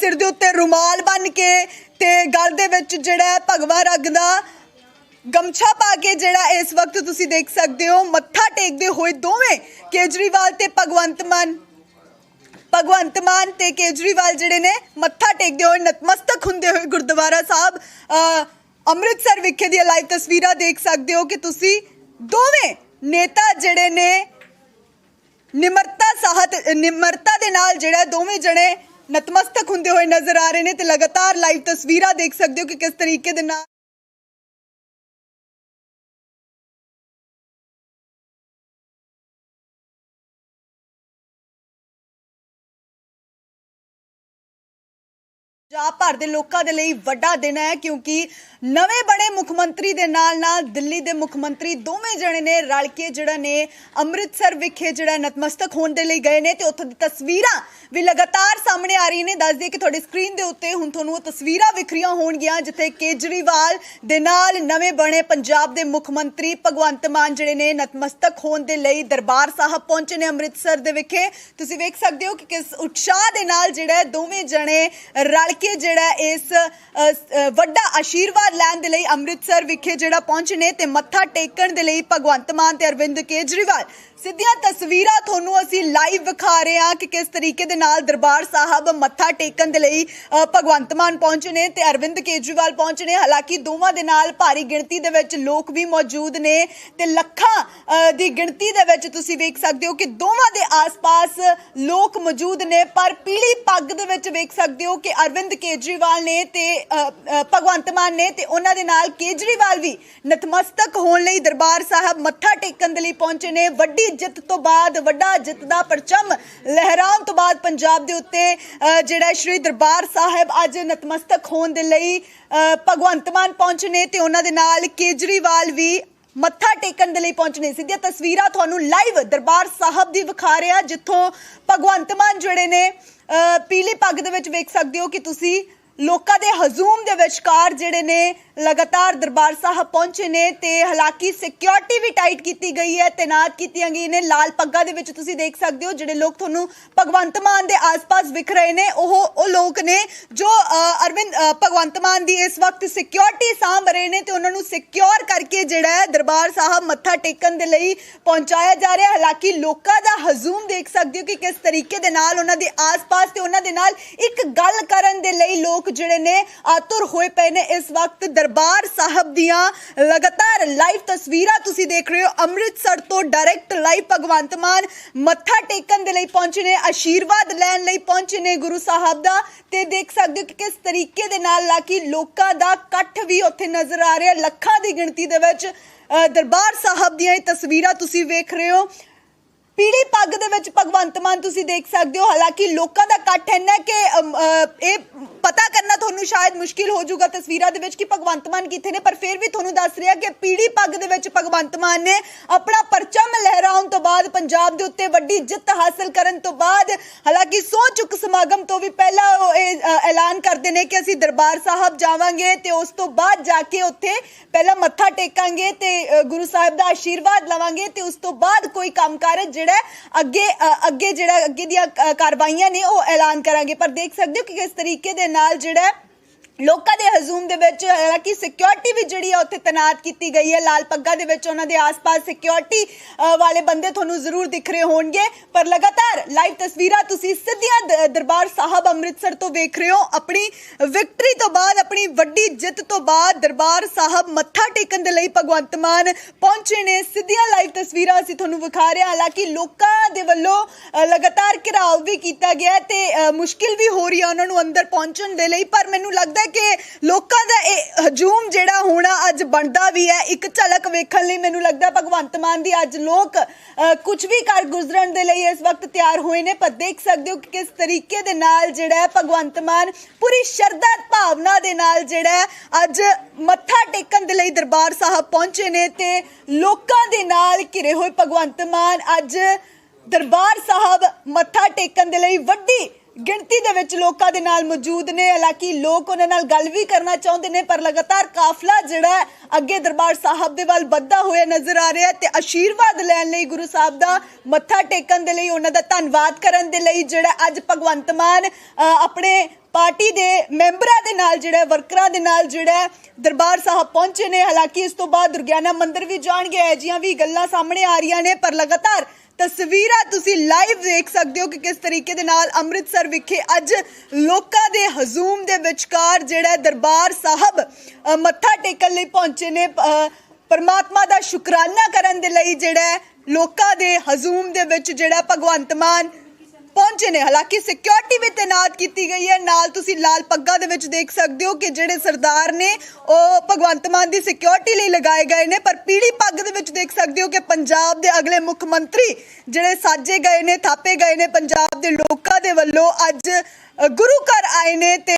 A: ਸਿਰ ਦੇ ਉੱਤੇ ਰੁਮਾਲ ਬੰਨ ਕੇ ਤੇ ਗਲ ਦੇ ਵਿੱਚ ਜਿਹੜਾ ਹੈ ਭਗਵਾ ਰੰਗ ਦਾ ਗਮਛਾ ਪਾ ਕੇ ਜਿਹੜਾ ਇਸ ਵਕਤ ਤੁਸੀਂ ਦੇਖ ਸਕਦੇ ਹੋ, ਮੱਥਾ ਟੇਕਦੇ ਹੋਏ ਦੋਵੇਂ ਕੇਜਰੀਵਾਲ ਤੇ ਭਗਵੰਤ ਮਾਨ। ਭਗਵੰਤ ਮਾਨ ਤੇ ਕੇਜਰੀਵਾਲ ਜਿਹੜੇ ਨੇ, ਮੱਥਾ ਟੇਕਦੇ ਹੋਏ ਨਤਮਸਤਕ ਹੁੰਦੇ ਹੋਏ ਗੁਰਦੁਆਰਾ ਸਾਹਿਬ ਅੰਮ੍ਰਿਤਸਰ ਵਿਖੇ ਦੀਆਂ ਲਾਈਵ ਤਸਵੀਰਾਂ ਦੇਖ ਸਕਦੇ ਹੋ ਕਿ ਤੁਸੀਂ ਦੋਵੇਂ ਨੇਤਾ ਜਿਹੜੇ ਨੇ ਨਿਮਰਤਾ ਸਾਹਤ ਨਿਮਰਤਾ ਦੇ ਨਾਲ ਜਿਹੜਾ ਦੋਵੇਂ ਜਣੇ ਨਤਮਸਤਕ ਹੁੰਦੇ ਹੋਏ ਨਜ਼ਰ ਆ ਰਹੇ ਨੇ ਤੇ ਲਗਾਤਾਰ ਲਾਈਵ ਤਸਵੀਰਾਂ ਦੇਖ ਸਕਦੇ ਹੋ ਕਿ ਕਿਸ ਤਰੀਕੇ ਦੇ ਨਾਲ ਪੰਜਾਬ ਭਰ ਦੇ ਲੋਕਾਂ ਦੇ ਲਈ ਵੱਡਾ ਦਿਨ ਹੈ ਕਿਉਂਕਿ ਨਵੇਂ ਬਣੇ ਮੁੱਖ ਮੰਤਰੀ ਦੇ ਨਾਲ ਨਾਲ ਦਿੱਲੀ ਦੇ ਮੁੱਖ ਮੰਤਰੀ ਦੋਵੇਂ ਜਣੇ ਨੇ ਰਲ ਕੇ ਜਿਹੜਾ ਨੇ ਅੰਮ੍ਰਿਤਸਰ ਵਿਖੇ ਜਿਹੜਾ ਨਤਮਸਤਕ ਹੋਣ ਦੇ ਲਈ ਗਏ ਨੇ ਤੇ ਉੱਥੋਂ ਦੀ ਤਸਵੀਰਾਂ ਵੀ ਲਗਾਤਾਰ ਸਾਹਮਣੇ ਆ ਰਹੀਆਂ ਨੇ। ਦੱਸ ਦਈਏ ਕਿ ਤੁਹਾਡੀ ਸਕਰੀਨ ਦੇ ਉੱਤੇ ਹੁਣ ਤੁਹਾਨੂੰ ਉਹ ਤਸਵੀਰਾਂ ਵਿਖਰੀਆਂ ਹੋਣਗੀਆਂ, ਜਿੱਥੇ ਕੇਜਰੀਵਾਲ ਦੇ ਨਾਲ ਨਵੇਂ ਬਣੇ ਪੰਜਾਬ ਦੇ ਮੁੱਖ ਮੰਤਰੀ ਭਗਵੰਤ ਮਾਨ ਜਿਹੜੇ ਨੇ ਨਤਮਸਤਕ ਹੋਣ ਦੇ ਲਈ ਦਰਬਾਰ ਸਾਹਿਬ ਪਹੁੰਚੇ ਨੇ ਅੰਮ੍ਰਿਤਸਰ ਦੇ ਵਿਖੇ। ਤੁਸੀਂ ਵੇਖ ਸਕਦੇ ਹੋ ਕਿ ਕਿਸ ਉਤਸ਼ਾਹ ਦੇ ਨਾਲ ਜਿਹੜਾ ਦੋਵੇਂ ਜਣੇ ਰਲ ਕੇ ਜਿਹੜਾ ਇਸ ਵੱਡਾ ਆਸ਼ੀਰਵਾਦ ਲੈਣ ਦੇ ਲਈ ਅੰਮ੍ਰਿਤਸਰ ਵਿਖੇ ਜਿਹੜਾ ਪਹੁੰਚੇ ਨੇ ਤੇ ਮੱਥਾ ਟੇਕਣ ਦੇ ਲਈ ਭਗਵੰਤ ਮਾਨ ਤੇ ਅਰਵਿੰਦ ਕੇਜਰੀਵਾਲ। ਸਿੱਧੀਆਂ ਤਸਵੀਰਾਂ ਤੁਹਾਨੂੰ ਅਸੀਂ ਲਾਈਵ ਵਿਖਾ ਰਹੇ ਹਾਂ ਕਿ ਕਿਸ ਤਰੀਕੇ ਦੇ ਨਾਲ ਦਰਬਾਰ ਸਾਹਿਬ ਮੱਥਾ ਟੇਕਣ ਦੇ ਲਈ ਭਗਵੰਤ ਮਾਨ ਪਹੁੰਚੇ ਨੇ ਤੇ ਅਰਵਿੰਦ ਕੇਜਰੀਵਾਲ ਪਹੁੰਚੇ ਨੇ। ਹਾਲਾਂਕਿ ਦੋਵਾਂ ਦੇ ਨਾਲ ਭਾਰੀ ਗਿਣਤੀ ਦੇ ਵਿੱਚ ਲੋਕ ਵੀ ਮੌਜੂਦ ਨੇ ਤੇ ਲੱਖਾਂ ਦੀ ਗਿਣਤੀ ਦੇ ਵਿੱਚ ਤੁਸੀਂ ਵੇਖ ਸਕਦੇ ਹੋ ਕਿ ਦੋਵਾਂ ਦੇ ਆਸ-ਪਾਸ ਲੋਕ ਮੌਜੂਦ ਨੇ, ਪਰ ਪੀਲੀ ਪੱਗ ਦੇ ਵਿੱਚ ਵੇਖ ਸਕਦੇ ਹੋ ਕਿ ਅਰਵਿੰਦ ਕੇਜਰੀਵਾਲ ਨੇ ਤੇ ਭਗਵੰਤ ਮਾਨ ਨੇ ਤੇ ਉਹਨਾਂ ਦੇ ਨਾਲ ਕੇਜਰੀਵਾਲ ਵੀ ਨਤਮਸਤਕ ਹੋਣ ਲਈ ਦਰਬਾਰ ਸਾਹਿਬ ਮੱਥਾ ਟੇਕਣ ਦੇ ਲਈ ਪਹੁੰਚੇ ਨੇ। ਵੱਡੀ ਜਿੱਤ ਤੋਂ ਬਾਅਦ ਵੱਡਾ ਜਿੱਤ ਦਾ ਪਰਚਮ ਲਹਿਰਾਉਣ ਤੋਂ ਬਾਅਦ ਪੰਜਾਬ ਦੇ ਉੱਤੇ ਜਿਹੜਾ ਸ਼੍ਰੀ ਦਰਬਾਰ ਸਾਹਿਬ ਅੱਜ ਨਤਮਸਤਕ ਹੋਣ ਦੇ ਲਈ ਭਗਵੰਤ ਮਾਨ ਪਹੁੰਚੇ ਨੇ ਤੇ ਉਹਨਾਂ ਦੇ ਨਾਲ ਕੇਜਰੀਵਾਲ ਵੀ ਮੱਥਾ ਟੇਕਣ ਦੇ ਲਈ ਪਹੁੰਚਣੇ ਸਿੱਧੀਆਂ ਤਸਵੀਰਾਂ ਤੁਹਾਨੂੰ ਲਾਈਵ ਦਰਬਾਰ ਸਾਹਿਬ ਦੀ ਵਿਖਾ ਰਿਹਾ ਜਿੱਥੋਂ ਭਗਵੰਤ ਮਾਨ ਜਿਹੜੇ ਨੇ ਅ, ਪੀਲੀ ਪੱਗ ਦੇ ਵਿੱਚ ਵੇਖ ਸਕਦੇ ਹੋ ਕਿ ਤੁਸੀਂ ਲੋਕਾਂ ਦੇ ਹਜ਼ੂਮ ਦੇ ਵਿਚਕਾਰ ਜਿਹੜੇ ਨੇ ਲਗਾਤਾਰ ਦਰਬਾਰ ਸਾਹਿਬ ਪਹੁੰਚੇ ਨੇ ਤੇ ਹਾਲਾਂਕਿ ਸਿਕਿਉਰਿਟੀ ਵੀ ਟਾਈਟ ਕੀਤੀ ਗਈ ਹੈ, ਤੈਨਾਤ ਕੀਤੀਆਂ ਗਈਆਂ ਨੇ, ਲਾਲ ਪੱਗਾਂ ਦੇ ਵਿੱਚ ਤੁਸੀਂ ਦੇਖ ਸਕਦੇ ਹੋ, ਜਿਹੜੇ ਲੋਕ ਤੁਹਾਨੂੰ ਭਗਵੰਤ ਮਾਨ ਦੇ ਆਸ-ਪਾਸ ਵਿਖ ਰਹੇ ਨੇ, ਉਹ ਉਹ ਲੋਕ ਨੇ ਜੋ ਅਰਵਿੰਦ ਭਗਵੰਤ ਮਾਨ ਦੀ ਇਸ ਵਕਤ ਸਿਕਿਉਰਿਟੀ ਸਾਂਭ ਰਹੇ ਨੇ ਤੇ ਉਹਨਾਂ ਨੂੰ ਸਿਕਿਉਰ ਕਰਕੇ ਜਿਹੜਾ ਹੈ ਦਰਬਾਰ ਸਾਹਿਬ ਮੱਥਾ ਟੇਕਣ ਦੇ ਲਈ ਪਹੁੰਚਾਇਆ ਜਾ ਰਿਹਾ ਹਾਲਾਂਕਿ ਲੋਕਾਂ ਦਾ ਹਜ਼ੂਮ ਦੇਖ ਸਕਦੇ ਹੋ ਕਿ ਕਿਸ ਤਰੀਕੇ ਦੇ ਨਾਲ ਉਹਨਾਂ ਦੇ ਆਸ-ਪਾਸ ਤੇ ਉਹਨਾਂ ਦੇ ਨਾਲ ਇੱਕ ਗੱਲ ਕਰਨ ਦੇ ਲਈ ਲੋਕ ਜਿਹੜੇ ਨੇ ਆਤੁਰ ਹੋਏ ਪਏ ਨੇ ਇਸ ਵਕਤ ਦਰਬਾਰ ਸਾਹਿਬ ਦੀਆਂ ਲਗਾਤਾਰ ਲਾਈਵ ਤਸਵੀਰਾਂ ਤੁਸੀਂ ਦੇਖ ਰਹੇ ਹੋ। ਅੰਮ੍ਰਿਤਸਰ ਤੋਂ ਡਾਇਰੈਕਟ ਲਾਈਵ ਭਗਵੰਤ ਮਾਨ ਮੱਥਾ ਟੇਕਣ ਦੇ ਲਈ ਪਹੁੰਚੇ ਨੇ ਆਸ਼ੀਰਵਾਦ ਲੈਣ ਲਈ ਪਹੁੰਚੇ ਨੇ ਗੁਰੂ ਸਾਹਿਬ ਦਾ। ਤੇ ਦੇਖ ਸਕਦੇ ਹੋ ਕਿ ਕਿਸ ਤਰੀਕੇ ਦੇ ਨਾਲ ਲਾਕੀ ਲੋਕਾਂ ਦਾ ਇਕੱਠ ਵੀ ਉੱਥੇ ਨਜ਼ਰ ਆ ਰਿਹਾ। ਲੱਖਾਂ ਦੀ ਗਿਣਤੀ ਦੇ ਵਿੱਚ ਅ, ਦਰਬਾਰ ਸਾਹਿਬ ਦੀਆਂ ਇਹ ਤਸਵੀਰਾਂ ਤੁਸੀਂ ਵੇਖ ਰਹੇ ਹੋ। ਪੀੜੀ ਪੱਗ ਦੇ ਵਿੱਚ ਭਗਵੰਤ ਮਾਨ ਤੁਸੀਂ ਦੇਖ ਸਕਦੇ ਹੋ। ਹਾਲਾਂਕਿ ਲੋਕਾਂ ਦਾ ਇਕੱਠ ਇੰਨਾ ਕਿ ਇਹ ਪਤਾ ਕਰਨਾ ਤੁਹਾਨੂੰ ਸ਼ਾਇਦ ਮੁਸ਼ਕਿਲ ਹੋ ਜਾਊਗਾ ਤਸਵੀਰਾਂ ਦੇ ਵਿੱਚ ਕਿ ਭਗਵੰਤ ਮਾਨ ਕਿੱਥੇ ਨੇ, ਪਰ ਫਿਰ ਵੀ ਤੁਹਾਨੂੰ ਦੱਸ ਰਿਹਾ ਕਿ ਪੀੜੀ ਪੱਗ ਦੇ ਵਿੱਚ ਭਗਵੰਤ ਮਾਨ ਨੇ ਆਪਣਾ ਪਰਚਮ ਲਹਿਰਾਉਣ ਤੋਂ ਬਾਅਦ ਪੰਜਾਬ ਦੇ ਉੱਤੇ ਵੱਡੀ ਜਿੱਤ ਹਾਸਲ ਕਰਨ ਤੋਂ ਬਾਅਦ, ਹਾਲਾਂਕਿ ਸੌ ਚੁੱਕ ਸਮਾਗਮ ਤੋਂ ਵੀ ਪਹਿਲਾਂ ਉਹ ਇਹ ਐਲਾਨ ਕਰਦੇ ਨੇ ਕਿ ਅਸੀਂ ਦਰਬਾਰ ਸਾਹਿਬ ਜਾਵਾਂਗੇ ਤੇ ਉਸ ਤੋਂ ਬਾਅਦ ਜਾ ਕੇ ਉੱਥੇ ਪਹਿਲਾਂ ਮੱਥਾ ਟੇਕਾਂਗੇ ਤੇ ਗੁਰੂ ਸਾਹਿਬ ਦਾ ਆਸ਼ੀਰਵਾਦ ਲਵਾਂਗੇ ਤੇ ਉਸ ਤੋਂ ਬਾਅਦ ਕੋਈ ਕੰਮਕਾਰ ਜਿਹੜਾ ਜਿਹੜਾ ਅੱਗੇ ਅ, ਅੱਗੇ ਜਿਹੜਾ ਅੱਗੇ ਦੀਆਂ ਕਾਰਵਾਈਆਂ ਨੇ ਉਹ ਐਲਾਨ ਕਰਾਂਗੇ। ਪਰ ਦੇਖ ਸਕਦੇ ਹੋ ਕਿ ਕਿਸ ਤਰੀਕੇ ਦੇ ਨਾਲ ਜਿਹੜਾ ਲੋਕਾਂ ਦੇ ਹਜ਼ੂਮ ਦੇ ਵਿੱਚ, ਹਾਲਾਂਕਿ ਸਿਕਿਉਰਿਟੀ ਵੀ ਜਿਹੜੀ ਆ ਉੱਥੇ ਤਾਇਨਾਤ ਕੀਤੀ ਗਈ ਹੈ। ਲਾਲ ਪੱਗਾ ਦੇ ਵਿੱਚ ਉਹਨਾਂ ਦੇ ਆਸ-ਪਾਸ ਸਿਕਿਉਰਿਟੀ ਵਾਲੇ ਬੰਦੇ ਤੁਹਾਨੂੰ ਜ਼ਰੂਰ ਦਿਖ ਰਹੇ ਹੋਣਗੇ। ਪਰ ਲਗਾਤਾਰ ਲਾਈਵ ਤਸਵੀਰਾਂ ਤੁਸੀਂ ਸਿੱਧੀਆਂ ਦ- ਦਰਬਾਰ ਸਾਹਿਬ ਅੰਮ੍ਰਿਤਸਰ ਤੋਂ ਵੇਖ ਰਹੇ ਹੋ। ਆਪਣੀ ਵਿਕਟਰੀ ਤੋਂ ਬਾਅਦ, ਆਪਣੀ ਵੱਡੀ ਜਿੱਤ ਤੋਂ ਬਾਅਦ ਦਰਬਾਰ ਸਾਹਿਬ ਮੱਥਾ ਟੇਕਣ ਦੇ ਲਈ ਭਗਵੰਤ ਮਾਨ ਪਹੁੰਚੇ ਨੇ। ਸਿੱਧੀਆਂ ਲਾਈਵ ਤਸਵੀਰਾਂ ਅਸੀਂ ਤੁਹਾਨੂੰ ਵਿਖਾ ਰਹੇ ਹਾਂ। ਹਾਲਾਂਕਿ ਲੋਕਾਂ ਦੇ ਵੱਲੋਂ ਲਗਾਤਾਰ ਘਿਰਾਓ ਵੀ ਕੀਤਾ ਗਿਆ ਹੈ ਤੇ ਮੁਸ਼ਕਿਲ ਵੀ ਹੋ ਰਹੀ ਹੈ ਉਹਨਾਂ ਨੂੰ ਅੰਦਰ ਪਹੁੰਚਣ ਦੇ ਲਈ। ਪਰ ਮੈਨੂੰ ਲੱਗਦਾ ਕਿ ਲੋਕਾਂ ਦਾ ਇਹ ਹਜੂਮ ਜਿਹੜਾ ਹੋਣਾ ਅੱਜ ਬਣਦਾ ਵੀ ਹੈ, ਇੱਕ ਝਲਕ ਵੇਖਣ ਲਈ ਮੈਨੂੰ ਲੱਗਦਾ ਭਗਵੰਤ ਮਾਨ ਦੀ ਅੱਜ ਲੋਕ ਕੁਝ ਵੀ ਕਰ ਗੁਜ਼ਰਨ ਦੇ ਲਈ ਇਸ ਵਕਤ ਤਿਆਰ ਹੋਏ ਨੇ, ਪਰ ਦੇਖ ਸਕਦੇ ਹੋ ਕਿ ਕਿਸ ਤਰੀਕੇ ਦੇ ਨਾਲ ਜਿਹੜਾ ਭਗਵੰਤ ਮਾਨ ਪੂਰੀ ਸ਼ਰਧਾ ਭਾਵਨਾ ਦੇ ਨਾਲ ਜਿਹੜਾ ਅੱਜ ਮੱਥਾ ਟੇਕਣ ਦੇ ਲਈ ਦਰਬਾਰ ਸਾਹਿਬ ਪਹੁੰਚੇ ਨੇ ਤੇ ਲੋਕਾਂ ਦੇ ਨਾਲ ਘਿਰੇ ਹੋਏ ਭਗਵੰਤ ਮਾਨ ਅੱਜ ਦਰਬਾਰ ਸਾਹਿਬ ਮੱਥਾ ਟੇਕਣ ਦੇ ਲਈ ਵੱਡੀ ਗਿਣਤੀ ਦੇ ਵਿੱਚ ਲੋਕਾਂ ਦੇ ਨਾਲ ਮੌਜੂਦ ਨੇ, ਹਾਲਾਂਕਿ ਲੋਕ ਉਹਨਾਂ ਨਾਲ ਗੱਲ ਵੀ ਕਰਨਾ ਚਾਹੁੰਦੇ ਨੇ, ਪਰ ਲਗਾਤਾਰ ਕਾਫਲਾ ਜਿਹੜਾ ਅੱਗੇ ਦਰਬਾਰ ਸਾਹਿਬ ਦੇ ਵੱਲ ਵੱਧਦਾ ਹੋਇਆ ਨਜ਼ਰ ਆ ਰਿਹਾ ਹੈ ਤੇ ਆਸ਼ੀਰਵਾਦ ਲੈਣ ਲਈ ਗੁਰੂ ਸਾਹਿਬ ਦਾ ਮੱਥਾ ਟੇਕਣ ਦੇ ਲਈ ਉਹਨਾਂ ਦਾ ਧੰਨਵਾਦ ਕਰਨ ਦੇ ਲਈ ਜਿਹੜਾ ਅੱਜ ਭਗਵੰਤ ਮਾਨ ਆਪਣੇ ਪਾਰਟੀ ਦੇ ਮੈਂਬਰਾਂ ਦੇ ਨਾਲ ਜਿਹੜਾ, ਵਰਕਰਾਂ ਦੇ ਨਾਲ ਜਿਹੜਾ ਦਰਬਾਰ ਸਾਹਿਬ ਪਹੁੰਚੇ ਨੇ। ਹਾਲਾਂਕਿ ਇਸ ਤੋਂ ਬਾਅਦ ਦੁਰਗਿਆਨਾ ਮੰਦਿਰ ਵੀ ਜਾਣਗੇ ਅਜਿਹੀਆਂ ਵੀ ਗੱਲਾਂ ਸਾਹਮਣੇ ਆ ਰਹੀਆਂ ਨੇ, ਪਰ ਲਗਾਤਾਰ ਤਸਵੀਰਾਂ ਤੁਸੀਂ ਲਾਈਵ ਦੇਖ ਸਕਦੇ ਹੋ ਕਿ ਕਿਸ ਤਰੀਕੇ ਦੇ ਨਾਲ ਅੰਮ੍ਰਿਤਸਰ ਵਿਖੇ ਅੱਜ ਲੋਕਾਂ ਦੇ ਹਜ਼ੂਮ ਦੇ ਵਿਚਕਾਰ ਜਿਹੜਾ ਦਰਬਾਰ ਸਾਹਿਬ ਮੱਥਾ ਟੇਕਣ ਲਈ ਪਹੁੰਚੇ ਨੇ। ਪਰਮਾਤਮਾ ਦਾ ਸ਼ੁਕਰਾਨਾ ਕਰਨ ਦੇ ਲਈ ਜਿਹੜਾ ਲੋਕਾਂ ਦੇ ਹਜ਼ੂਮ ਦੇ ਵਿੱਚ ਜਿਹੜਾ ਭਗਵੰਤ ਮਾਨ ਪਹੁੰਚੇ ਨੇ। ਹਾਲਾਂਕਿ ਸਿਕਿਉਰਿਟੀ ਵੀ ਤਾਇਨਾਤ ਕੀਤੀ ਗਈ ਹੈ। ਨਾਲ ਤੁਸੀਂ ਲਾਲ ਪੱਗਾਂ ਦੇ ਵਿੱਚ ਦੇਖ ਸਕਦੇ ਹੋ ਕਿ ਜਿਹੜੇ ਸਰਦਾਰ ਨੇ, ਉਹ ਭਗਵੰਤ ਮਾਨ ਦੀ ਸਿਕਿਉਰਿਟੀ ਲਈ ਲਗਾਏ ਗਏ ਨੇ। ਪਰ ਪੀਲੀ ਪੱਗ ਦੇ ਵਿੱਚ ਦੇਖ ਸਕਦੇ ਹੋ ਕਿ ਪੰਜਾਬ ਦੇ ਅਗਲੇ ਮੁੱਖ ਮੰਤਰੀ ਜਿਹੜੇ ਸਾਜੇ ਗਏ ਨੇ, ਥਾਪੇ ਗਏ ਨੇ, ਪੰਜਾਬ ਦੇ ਲੋਕਾਂ ਦੇ ਵੱਲੋਂ ਅੱਜ ਗੁਰੂ ਘਰ ਆਏ ਨੇ ਤੇ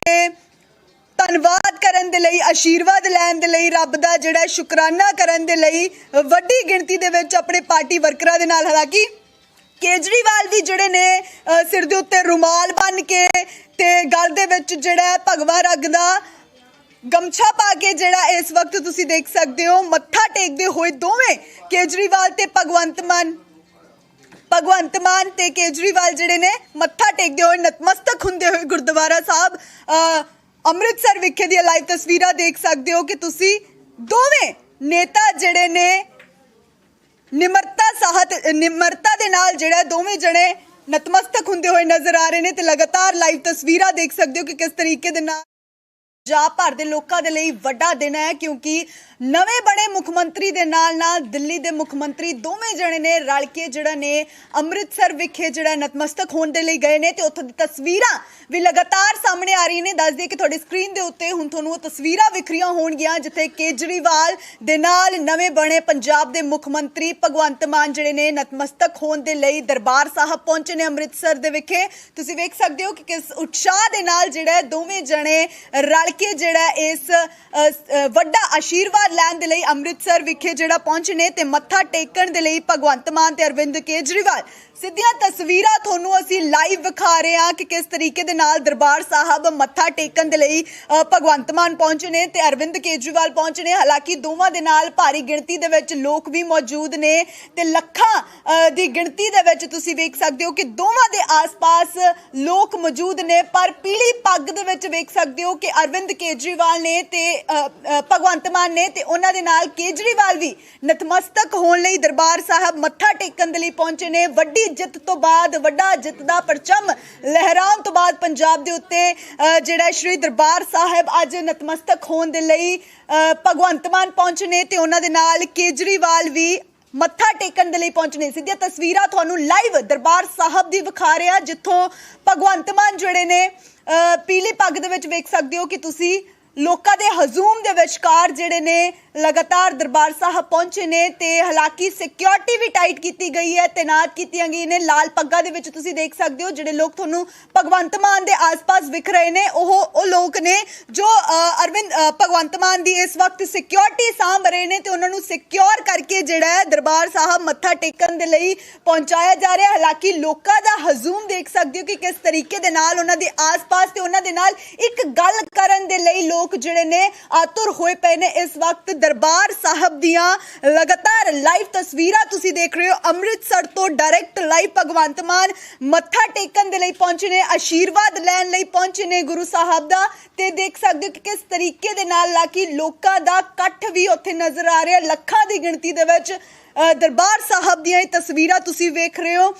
A: ਧੰਨਵਾਦ ਕਰਨ ਦੇ ਲਈ ਆਸ਼ੀਰਵਾਦ ਲੈਣ ਦੇ ਲਈ ਰੱਬ ਦਾ ਜਿਹੜਾ ਸ਼ੁਕਰਾਨਾ ਕਰਨ ਦੇ ਲਈ ਵੱਡੀ ਗਿਣਤੀ ਦੇ ਵਿੱਚ ਆਪਣੇ ਪਾਰਟੀ ਵਰਕਰਾਂ ਦੇ ਨਾਲ। ਹਾਲਾਂਕਿ ਕੇਜਰੀਵਾਲ ਵੀ ਜਿਹੜੇ ਨੇ ਸਿਰ ਦੇ ਉੱਤੇ ਰੁਮਾਲ ਬੰਨ ਕੇ ਤੇ ਗਲ ਦੇ ਵਿੱਚ ਜਿਹੜਾ ਹੈ ਭਗਵਾ ਰੰਗ ਦਾ ਗਮਛਾ ਪਾ ਕੇ ਜਿਹੜਾ ਇਸ ਵਕਤ ਤੁਸੀਂ ਦੇਖ ਸਕਦੇ ਹੋ, ਮੱਥਾ ਟੇਕਦੇ ਹੋਏ ਦੋਵੇਂ ਕੇਜਰੀਵਾਲ ਤੇ ਭਗਵੰਤ ਮਾਨ। ਭਗਵੰਤ ਮਾਨ ਤੇ ਕੇਜਰੀਵਾਲ ਜਿਹੜੇ ਨੇ, ਮੱਥਾ ਟੇਕਦੇ ਹੋਏ ਨਤਮਸਤਕ ਹੁੰਦੇ ਹੋਏ ਗੁਰਦੁਆਰਾ ਸਾਹਿਬ ਅੰਮ੍ਰਿਤਸਰ ਵਿਖੇ ਦੀਆਂ ਲਾਈਵ ਤਸਵੀਰਾਂ ਦੇਖ ਸਕਦੇ ਹੋ ਕਿ ਤੁਸੀਂ ਦੋਵੇਂ ਨੇਤਾ ਜਿਹੜੇ ਨੇ ਨਿਮਰਤਾ ਸਾਹਤ, ਨਿਮਰਤਾ ਦੇ ਨਾਲ ਜਿਹੜਾ ਦੋਵੇਂ ਜਣੇ ਨਤਮਸਤਕ ਹੁੰਦੇ ਹੋਏ ਨਜ਼ਰ ਆ ਰਹੇ ਨੇ ਤੇ ਲਗਾਤਾਰ ਲਾਈਵ ਤਸਵੀਰਾਂ ਦੇਖ ਸਕਦੇ ਹੋ ਕਿ ਕਿਸ ਤਰੀਕੇ ਦੇ ਨਾਲ ਪੰਜਾਬ ਭਰ ਦੇ ਲੋਕਾਂ ਦੇ ਲਈ ਵੱਡਾ ਦਿਨ ਹੈ ਕਿਉਂਕਿ ਨਵੇਂ ਬਣੇ ਮੁੱਖ ਮੰਤਰੀ ਦੇ ਨਾਲ ਨਾਲ ਦਿੱਲੀ ਦੇ ਮੁੱਖ ਮੰਤਰੀ ਦੋਵੇਂ ਜਣੇ ਨੇ ਰਲ ਕੇ ਜਿਹੜਾ ਨੇ ਅੰਮ੍ਰਿਤਸਰ ਵਿਖੇ ਜਿਹੜਾ ਨਤਮਸਤਕ ਹੋਣ ਦੇ ਲਈ ਗਏ ਨੇ ਤੇ ਉੱਥੋਂ ਦੀ ਤਸਵੀਰਾਂ ਵੀ ਲਗਾਤਾਰ ਸਾਹਮਣੇ ਆ ਰਹੀਆਂ ਨੇ। ਦੱਸ ਦਈਏ ਕਿ ਤੁਹਾਡੀ ਸਕਰੀਨ ਦੇ ਉੱਤੇ ਹੁਣ ਤੁਹਾਨੂੰ ਉਹ ਤਸਵੀਰਾਂ ਵਿਖਰੀਆਂ ਹੋਣਗੀਆਂ, ਜਿੱਥੇ ਕੇਜਰੀਵਾਲ ਦੇ ਨਾਲ ਨਵੇਂ ਬਣੇ ਪੰਜਾਬ ਦੇ ਮੁੱਖ ਮੰਤਰੀ ਭਗਵੰਤ ਮਾਨ ਜਿਹੜੇ ਨੇ ਨਤਮਸਤਕ ਹੋਣ ਦੇ ਲਈ ਦਰਬਾਰ ਸਾਹਿਬ ਪਹੁੰਚੇ ਨੇ ਅੰਮ੍ਰਿਤਸਰ ਦੇ ਵਿਖੇ। ਤੁਸੀਂ ਵੇਖ ਸਕਦੇ ਹੋ ਕਿ ਕਿਸ ਉਤਸ਼ਾਹ ਦੇ ਨਾਲ ਜਿਹੜਾ ਦੋਵੇਂ ਜਣੇ ਰਲ ਕੇ ਜਿਹੜਾ ਇਸ ਵੱਡਾ ਆਸ਼ੀਰਵਾਦ ਲੈਣ ਦੇ ਲਈ ਅੰਮ੍ਰਿਤਸਰ ਵਿਖੇ ਜਿਹੜਾ ਪਹੁੰਚੇ ਨੇ ਤੇ ਮੱਥਾ ਟੇਕਣ ਦੇ ਲਈ ਭਗਵੰਤ ਮਾਨ ਤੇ ਅਰਵਿੰਦ ਕੇਜਰੀਵਾਲ। ਸਿੱਧੀਆਂ ਤਸਵੀਰਾਂ ਤੁਹਾਨੂੰ ਅਸੀਂ ਲਾਈਵ ਵਿਖਾ ਰਹੇ ਹਾਂ ਕਿ ਕਿਸ ਤਰੀਕੇ ਦੇ ਨਾਲ ਦਰਬਾਰ ਸਾਹਿਬ ਮੱਥਾ ਟੇਕਣ ਦੇ ਲਈ ਭਗਵੰਤ ਮਾਨ ਪਹੁੰਚੇ ਨੇ ਤੇ ਅਰਵਿੰਦ ਕੇਜਰੀਵਾਲ ਪਹੁੰਚੇ ਨੇ। ਹਾਲਾਂਕਿ ਦੋਵਾਂ ਦੇ ਨਾਲ ਭਾਰੀ ਗਿਣਤੀ ਦੇ ਵਿੱਚ ਲੋਕ ਵੀ ਮੌਜੂਦ ਨੇ ਤੇ ਲੱਖਾਂ ਦੀ ਗਿਣਤੀ ਦੇ ਵਿੱਚ ਤੁਸੀਂ ਵੇਖ ਸਕਦੇ ਹੋ ਕਿ ਦੋਵਾਂ ਦੇ ਆਸ-ਪਾਸ ਲੋਕ ਮੌਜੂਦ ਨੇ, ਪਰ ਪੀਲੀ ਪੱਗ ਦੇ ਵਿੱਚ ਵੇਖ ਸਕਦੇ ਹੋ ਕਿ ਅਰਵਿੰਦ ਕੇਜਰੀਵਾਲ ਨੇ ਤੇ ਭਗਵੰਤ ਮਾਨ ਨੇ ਤੇ ਉਹਨਾਂ ਦੇ ਨਾਲ ਕੇਜਰੀਵਾਲ ਵੀ ਨਤਮਸਤਕ ਹੋਣ ਲਈ ਦਰਬਾਰ ਸਾਹਿਬ ਮੱਥਾ ਟੇਕਣ ਦੇ ਲਈ ਪਹੁੰਚੇ ਨੇ। ਵੱਡੀ ਜਿੱਤ ਤੋਂ ਬਾਅਦ ਵੱਡਾ ਜਿੱਤ ਦਾ ਪਰਚਮ ਲਹਿਰਾਉਣ ਤੋਂ ਬਾਅਦ ਪੰਜਾਬ ਦੇ ਉੱਤੇ ਜਿਹੜਾ ਸ਼੍ਰੀ ਦਰਬਾਰ ਸਾਹਿਬ ਅੱਜ ਨਤਮਸਤਕ ਹੋਣ ਦੇ ਲਈ ਭਗਵੰਤ ਮਾਨ ਪਹੁੰਚੇ ਨੇ ਤੇ ਉਹਨਾਂ ਦੇ ਨਾਲ ਕੇਜਰੀਵਾਲ ਵੀ ਮੱਥਾ ਟੇਕਣ ਦੇ ਲਈ ਪਹੁੰਚਣੇ ਸਿੱਧੀਆਂ ਤਸਵੀਰਾਂ ਤੁਹਾਨੂੰ ਲਾਈਵ ਦਰਬਾਰ ਸਾਹਿਬ ਦੀ ਵਿਖਾ ਰਿਹਾ ਜਿੱਥੋਂ ਭਗਵੰਤ ਮਾਨ ਜਿਹੜੇ ਨੇ ਅ, ਪੀਲੀ ਪੱਗ ਦੇ ਵਿੱਚ ਵੇਖ ਸਕਦੇ ਹੋ ਕਿ ਤੁਸੀਂ ਲੋਕਾਂ ਦੇ ਹਜ਼ੂਮ ਦੇ ਵਿਚਕਾਰ ਜਿਹੜੇ ਨੇ ਲਗਾਤਾਰ ਦਰਬਾਰ ਸਾਹਿਬ ਪਹੁੰਚੇ ਨੇ ਤੇ ਹਾਲਾਂਕਿ ਸਿਕਿਉਰਿਟੀ ਵੀ ਟਾਈਟ ਕੀਤੀ ਗਈ ਹੈ, ਤੈਨਾਤ ਕੀਤੀਆਂ ਗਈਆਂ ਨੇ, ਲਾਲ ਪੱਗਾਂ ਦੇ ਵਿੱਚ ਤੁਸੀਂ ਦੇਖ ਸਕਦੇ ਹੋ, ਜਿਹੜੇ ਲੋਕ ਤੁਹਾਨੂੰ ਭਗਵੰਤ ਮਾਨ ਦੇ ਆਸ-ਪਾਸ ਵਿਖ ਰਹੇ ਨੇ, ਉਹ ਉਹ ਲੋਕ ਨੇ ਜੋ ਅਰਵਿੰਦ ਭਗਵੰਤ ਮਾਨ ਦੀ ਇਸ ਵਕਤ ਸਿਕਿਉਰਿਟੀ ਸਾਂਭ ਰਹੇ ਨੇ ਤੇ ਉਹਨਾਂ ਨੂੰ ਸਿਕਿਉਰ ਕਰਕੇ ਜਿਹੜਾ ਹੈ ਦਰਬਾਰ ਸਾਹਿਬ ਮੱਥਾ ਟੇਕਣ ਦੇ ਲਈ ਪਹੁੰਚਾਇਆ ਜਾ ਰਿਹਾ ਹਾਲਾਂਕਿ ਲੋਕਾਂ ਦਾ ਹਜ਼ੂਮ ਦੇਖ ਸਕਦੇ ਹੋ ਕਿ ਕਿਸ ਤਰੀਕੇ ਦੇ ਨਾਲ ਉਹਨਾਂ ਦੇ ਆਸ-ਪਾਸ ਤੇ ਉਹਨਾਂ ਦੇ ਨਾਲ ਇੱਕ ਗੱਲ ਕਰਨ ਦੇ ਲਈ ਲੋਕ ਜਿਹੜੇ ਨੇ ਆਤੁਰ ਹੋਏ ਪਏ ਨੇ ਇਸ ਵਕਤ ਦਰਬਾਰ ਸਾਹਿਬ ਦੀਆਂ ਲਗਾਤਾਰ ਲਾਈਵ ਤਸਵੀਰਾਂ ਤੁਸੀਂ ਦੇਖ ਰਹੇ ਹੋ। ਅੰਮ੍ਰਿਤਸਰ ਤੋਂ ਡਾਇਰੈਕਟ ਲਾਈਵ ਭਗਵੰਤ ਮਾਨ ਮੱਥਾ ਟੇਕਣ ਦੇ ਲਈ ਪਹੁੰਚੇ ਨੇ ਆਸ਼ੀਰਵਾਦ ਲੈਣ ਲਈ ਪਹੁੰਚੇ ਨੇ ਗੁਰੂ ਸਾਹਿਬ ਦਾ। ਤੇ ਦੇਖ ਸਕਦੇ ਹੋ ਕਿ ਕਿਸ ਤਰੀਕੇ ਦੇ ਨਾਲ ਲਾਕੀ ਲੋਕਾਂ ਦਾ ਇਕੱਠ ਵੀ ਉੱਥੇ ਨਜ਼ਰ ਆ ਰਿਹਾ। ਲੱਖਾਂ ਦੀ ਗਿਣਤੀ ਦੇ ਵਿੱਚ ਅ, ਦਰਬਾਰ ਸਾਹਿਬ ਦੀਆਂ ਇਹ ਤਸਵੀਰਾਂ ਤੁਸੀਂ ਵੇਖ ਰਹੇ ਹੋ।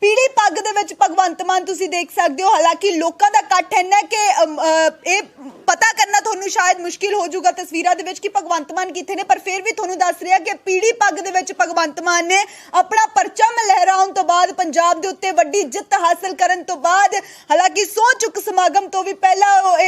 A: ਪੀੜੀ ਪੱਗ ਦੇ ਵਿੱਚ ਭਗਵੰਤ ਮਾਨ ਤੁਸੀਂ ਦੇਖ ਸਕਦੇ ਹੋ। ਹਾਲਾਂਕਿ ਲੋਕਾਂ ਦਾ ਇਕੱਠ ਇੰਨਾ ਕਿ ਅਮ, ਅ, ਇਹ ਪਤਾ ਕਰਨਾ ਸ਼ਾਇਦ ਮੁਸ਼ਕਿਲ ਹੋ ਜਾਊਗਾ ਤਸਵੀਰਾਂ ਦੇ ਵਿੱਚ ਕਿ ਭਗਵੰਤ ਮਾਨ ਕਿੱਥੇ ਨੇ, ਪਰ ਫਿਰ ਵੀ ਤੁਹਾਨੂੰ ਦੱਸ ਰਿਹਾ ਕਿ ਪੀਲੀ ਪੱਗ ਦੇ ਵਿੱਚ ਭਗਵੰਤ ਮਾਨ ਨੇ ਆਪਣਾ ਪਰਚਮ ਲਹਿਰਾਉਣ ਤੋਂ ਬਾਅਦ ਪੰਜਾਬ ਦੇ ਉੱਤੇ ਵੱਡੀ ਜਿੱਤ ਹਾਸਲ ਕਰਨ ਤੋਂ ਬਾਅਦ, ਹਾਲਾਂਕਿ ਸੌ ਚੁੱਕ ਸਮਾਗਮ ਤੋਂ ਵੀ ਪਹਿਲਾਂ ਉਹ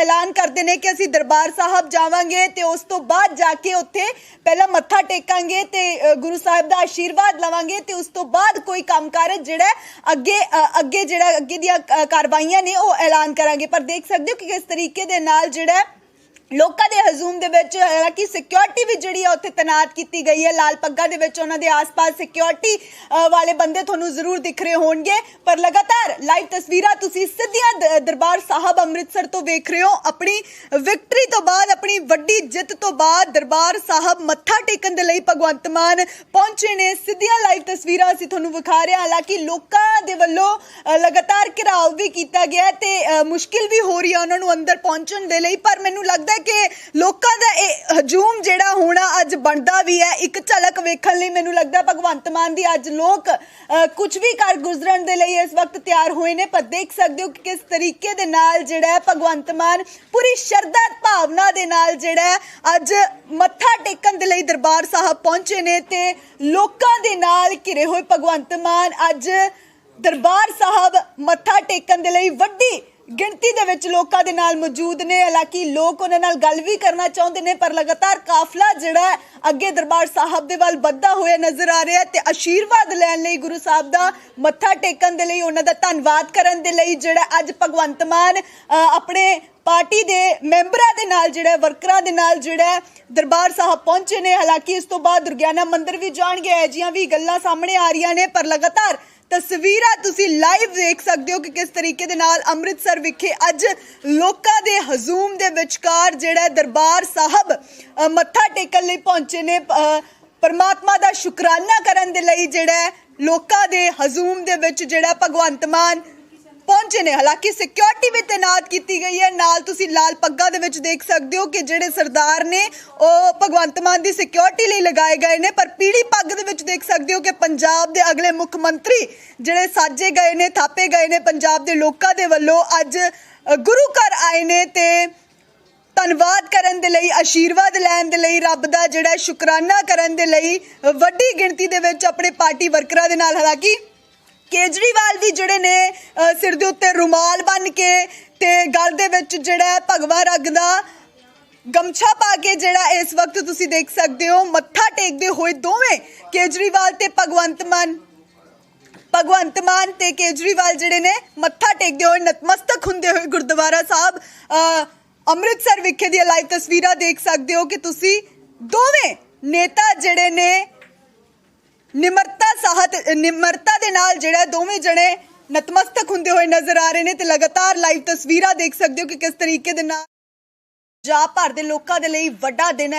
A: ਐਲਾਨ ਕਰਦੇ ਨੇ ਕਿ ਅਸੀਂ ਦਰਬਾਰ ਸਾਹਿਬ ਜਾਵਾਂਗੇ ਤੇ ਉਸ ਤੋਂ ਬਾਅਦ ਜਾ ਕੇ ਉੱਥੇ ਪਹਿਲਾਂ ਮੱਥਾ ਟੇਕਾਂਗੇ ਤੇ ਗੁਰੂ ਸਾਹਿਬ ਦਾ ਆਸ਼ੀਰਵਾਦ ਲਵਾਂਗੇ ਤੇ ਉਸ ਤੋਂ ਬਾਅਦ ਕੋਈ ਕੰਮਕਾਰ ਜਿਹੜਾ ਅੱਗੇ ਅੱਗੇ ਜਿਹੜਾ ਅੱਗੇ ਦੀਆਂ ਕਾਰਵਾਈਆਂ ਨੇ ਉਹ ਐਲਾਨ ਕਰਾਂਗੇ। ਪਰ ਦੇਖ ਸਕਦੇ ਹੋ ਕਿ ਕਿਸ ਤਰੀਕੇ ਦੇ ਨਾਲ ਜਿਹੜਾ ਲੋਕਾਂ ਦੇ ਹਜ਼ੂਮ ਦੇ ਵਿੱਚ, ਹਾਲਾਂਕਿ ਸਿਕਿਉਰਿਟੀ ਵੀ ਜਿਹੜੀ ਆ ਉੱਥੇ ਤੈਨਾਤ ਕੀਤੀ ਗਈ ਹੈ। ਲਾਲ ਪੱਗਾਂ ਦੇ ਵਿੱਚ ਉਹਨਾਂ ਦੇ ਆਸ-ਪਾਸ ਸਿਕਿਉਰਿਟੀ ਵਾਲੇ ਬੰਦੇ ਤੁਹਾਨੂੰ ਜ਼ਰੂਰ ਦਿਖ ਰਹੇ ਹੋਣਗੇ। ਪਰ ਲਗਾਤਾਰ ਲਾਈਵ ਤਸਵੀਰਾਂ ਤੁਸੀਂ ਸਿੱਧੀਆਂ ਦਰਬਾਰ ਸਾਹਿਬ ਅੰਮ੍ਰਿਤਸਰ ਤੋਂ ਵੇਖ ਰਹੇ ਹੋ। ਆਪਣੀ ਵਿਕਟਰੀ ਤੋਂ ਬਾਅਦ, ਆਪਣੀ ਵੱਡੀ ਜਿੱਤ ਤੋਂ ਬਾਅਦ ਦਰਬਾਰ ਸਾਹਿਬ ਮੱਥਾ ਟੇਕਣ ਦੇ ਲਈ ਭਗਵੰਤ ਮਾਨ ਪਹੁੰਚੇ ਨੇ। ਸਿੱਧੀਆਂ ਲਾਈਵ ਤਸਵੀਰਾਂ ਅਸੀਂ ਤੁਹਾਨੂੰ ਵਿਖਾ ਰਹੇ ਹਾਂ। ਹਾਲਾਂਕਿ ਲੋਕਾਂ ਦੇ ਵੱਲੋਂ ਲਗਾਤਾਰ ਘਿਰਾਓ ਵੀ ਕੀਤਾ ਗਿਆ ਹੈ ਤੇ ਮੁਸ਼ਕਿਲ ਵੀ ਹੋ ਰਹੀ ਹੈ ਉਹਨਾਂ ਨੂੰ ਅੰਦਰ ਪਹੁੰਚਣ ਦੇ ਲਈ। ਪਰ ਮੈਨੂੰ ਲੱਗਦਾ ਕਿ ਲੋਕਾਂ ਦਾ ਇਹ ਹਜੂਮ ਜਿਹੜਾ ਹੋਣਾ ਅੱਜ ਬਣਦਾ ਵੀ ਹੈ, ਇੱਕ ਝਲਕ ਵੇਖਣ ਲਈ ਮੈਨੂੰ ਲੱਗਦਾ ਭਗਵੰਤ ਮਾਨ ਦੀ ਅੱਜ ਲੋਕ ਕੁਝ ਵੀ ਕਰ ਗੁਜ਼ਰਨ ਦੇ ਲਈ ਇਸ ਵਕਤ ਤਿਆਰ ਹੋਏ ਨੇ, ਪਰ ਦੇਖ ਸਕਦੇ ਹੋ ਕਿ ਕਿਸ ਤਰੀਕੇ ਦੇ ਨਾਲ ਜਿਹੜਾ ਹੈ ਭਗਵੰਤ ਮਾਨ ਪੂਰੀ ਸ਼ਰਧਾ ਭਾਵਨਾ ਦੇ ਨਾਲ ਜਿਹੜਾ ਅੱਜ ਮੱਥਾ ਟੇਕਣ ਦੇ ਲਈ ਦਰਬਾਰ ਸਾਹਿਬ ਪਹੁੰਚੇ ਨੇ ਤੇ ਲੋਕਾਂ ਦੇ ਨਾਲ ਘਿਰੇ ਹੋਏ ਭਗਵੰਤ ਮਾਨ ਅੱਜ ਦਰਬਾਰ ਸਾਹਿਬ ਮੱਥਾ ਟੇਕਣ ਦੇ ਲਈ ਵੱਡੀ ਗਿਣਤੀ ਦੇ ਵਿੱਚ ਲੋਕਾਂ ਦੇ ਨਾਲ ਮੌਜੂਦ ਨੇ ਹਾਲਾਂਕਿ ਲੋਕ ਉਹਨਾਂ ਨਾਲ ਗੱਲ ਵੀ ਕਰਨਾ ਚਾਹੁੰਦੇ ਨੇ ਪਰ ਲਗਾਤਾਰ ਕਾਫਲਾ ਜਿਹੜਾ ਅੱਗੇ ਦਰਬਾਰ ਸਾਹਿਬ ਦੇ ਵੱਲ ਵੱਧਦਾ ਹੋਇਆ ਨਜ਼ਰ ਆ ਰਿਹਾ ਹੈ ਤੇ ਆਸ਼ੀਰਵਾਦ ਲੈਣ ਲਈ ਗੁਰੂ ਸਾਹਿਬ ਦਾ ਮੱਥਾ ਟੇਕਣ ਦੇ ਲਈ ਉਹਨਾਂ ਦਾ ਧੰਨਵਾਦ ਕਰਨ ਦੇ ਲਈ ਜਿਹੜਾ ਅੱਜ ਭਗਵੰਤ ਮਾਨ ਅ, ਆਪਣੇ ਪਾਰਟੀ ਦੇ ਮੈਂਬਰਾਂ ਦੇ ਨਾਲ ਜਿਹੜਾ ਵਰਕਰਾਂ ਦੇ ਨਾਲ ਜਿਹੜਾ ਦਰਬਾਰ ਸਾਹਿਬ ਪਹੁੰਚੇ ਨੇ। ਹਾਲਾਂਕਿ ਇਸ ਤੋਂ ਬਾਅਦ ਦੁਰਗਿਆਨਾ ਮੰਦਿਰ ਵੀ ਜਾਣਗੇ ਇਹ ਜੀਆਂ ਵੀ ਗੱਲਾਂ ਸਾਹਮਣੇ ਆ ਰਹੀਆਂ ਨੇ ਪਰ ਲਗਾਤਾਰ ਤਸਵੀਰਾਂ ਤੁਸੀਂ ਲਾਈਵ ਦੇਖ ਸਕਦੇ ਹੋ ਕਿ ਕਿਸ ਤਰੀਕੇ ਦੇ ਨਾਲ ਅੰਮ੍ਰਿਤਸਰ ਵਿਖੇ ਅੱਜ ਲੋਕਾਂ ਦੇ ਹਜ਼ੂਮ ਦੇ ਵਿਚਕਾਰ ਜਿਹੜਾ ਦਰਬਾਰ ਸਾਹਿਬ ਮੱਥਾ ਟੇਕਣ ਲਈ ਪਹੁੰਚੇ ਨੇ। ਪਰਮਾਤਮਾ ਦਾ ਸ਼ੁਕਰਾਨਾ ਕਰਨ ਦੇ ਲਈ ਜਿਹੜਾ ਲੋਕਾਂ ਦੇ ਹਜ਼ੂਮ ਦੇ ਵਿੱਚ ਜਿਹੜਾ ਭਗਵੰਤ ਮਾਨ ਪਹੁੰਚੇ ਨੇ। ਹਾਲਾਂਕਿ ਸਿਕਿਉਰਿਟੀ ਵੀ ਤੈਨਾਤ ਕੀਤੀ ਗਈ ਹੈ। ਨਾਲ ਤੁਸੀਂ ਲਾਲ ਪੱਗਾਂ ਦੇ ਵਿੱਚ ਦੇਖ ਸਕਦੇ ਹੋ ਕਿ ਜਿਹੜੇ ਸਰਦਾਰ ਨੇ, ਉਹ ਭਗਵੰਤ ਮਾਨ ਦੀ ਸਿਕਿਉਰਿਟੀ ਲਈ ਲਗਾਏ ਗਏ ਨੇ। ਪਰ ਪੀੜੀ ਪੱਗ ਦੇ ਵਿੱਚ ਦੇਖ ਸਕਦੇ ਹੋ ਕਿ ਪੰਜਾਬ ਦੇ ਅਗਲੇ ਮੁੱਖ ਮੰਤਰੀ ਜਿਹੜੇ ਸਾਜੇ ਗਏ ਨੇ, ਥਾਪੇ ਗਏ ਨੇ ਪੰਜਾਬ ਦੇ ਲੋਕਾਂ ਦੇ ਵੱਲੋਂ ਅੱਜ ਗੁਰੂ ਘਰ ਆਏ ਨੇ ਤੇ ਧੰਨਵਾਦ ਕਰਨ ਦੇ ਲਈ, ਆਸ਼ੀਰਵਾਦ ਲੈਣ ਦੇ ਲਈ, ਰੱਬ ਦਾ ਜਿਹੜਾ ਸ਼ੁਕਰਾਨਾ ਕਰਨ ਦੇ ਲਈ ਵੱਡੀ ਗਿਣਤੀ ਦੇ ਵਿੱਚ ਆਪਣੇ ਪਾਰਟੀ ਵਰਕਰਾਂ ਦੇ ਨਾਲ। ਹਾਲਾਂਕਿ ਕੇਜਰੀਵਾਲ ਵੀ ਜਿਹੜੇ ਨੇ ਸਿਰ ਦੇ ਉੱਤੇ ਰੁਮਾਲ ਬੰਨ ਕੇ ਤੇ ਗਲ ਦੇ ਵਿੱਚ ਜਿਹੜਾ ਹੈ ਭਗਵਾ ਰੰਗ ਦਾ ਗਮਛਾ ਪਾ ਕੇ ਜਿਹੜਾ ਇਸ ਵਕਤ ਤੁਸੀਂ ਦੇਖ ਸਕਦੇ ਹੋ, ਮੱਥਾ ਟੇਕਦੇ ਹੋਏ ਦੋਵੇਂ ਕੇਜਰੀਵਾਲ ਤੇ ਭਗਵੰਤ ਮਾਨ। ਭਗਵੰਤ ਮਾਨ ਤੇ ਕੇਜਰੀਵਾਲ ਜਿਹੜੇ ਨੇ, ਮੱਥਾ ਟੇਕਦੇ ਹੋਏ ਨਤਮਸਤਕ ਹੁੰਦੇ ਹੋਏ ਗੁਰਦੁਆਰਾ ਸਾਹਿਬ ਅੰਮ੍ਰਿਤਸਰ ਵਿਖੇ ਦੀਆਂ ਲਾਈਵ ਤਸਵੀਰਾਂ ਦੇਖ ਸਕਦੇ ਹੋ ਕਿ ਤੁਸੀਂ ਦੋਵੇਂ ਨੇਤਾ ਜਿਹੜੇ ਨੇ ਨਿਮਰਤਾ ਸਾਹਤ, ਨਿਮਰਤਾ ਦੇ ਨਾਲ ਜਿਹੜਾ ਦੋਵੇਂ ਜਣੇ ਨਤਮਸਤਕ ਹੁੰਦੇ ਹੋਏ ਨਜ਼ਰ ਆ ਰਹੇ ਨੇ ਤੇ ਲਗਾਤਾਰ ਲਾਈਵ ਤਸਵੀਰਾਂ ਦੇਖ ਸਕਦੇ ਹੋ ਕਿ ਕਿਸ ਤਰੀਕੇ ਦੇ ਨਾਲ ਪੰਜਾਬ ਭਰ ਦੇ ਲੋਕਾਂ ਦੇ ਲਈ ਵੱਡਾ ਦਿਨ ਹੈ।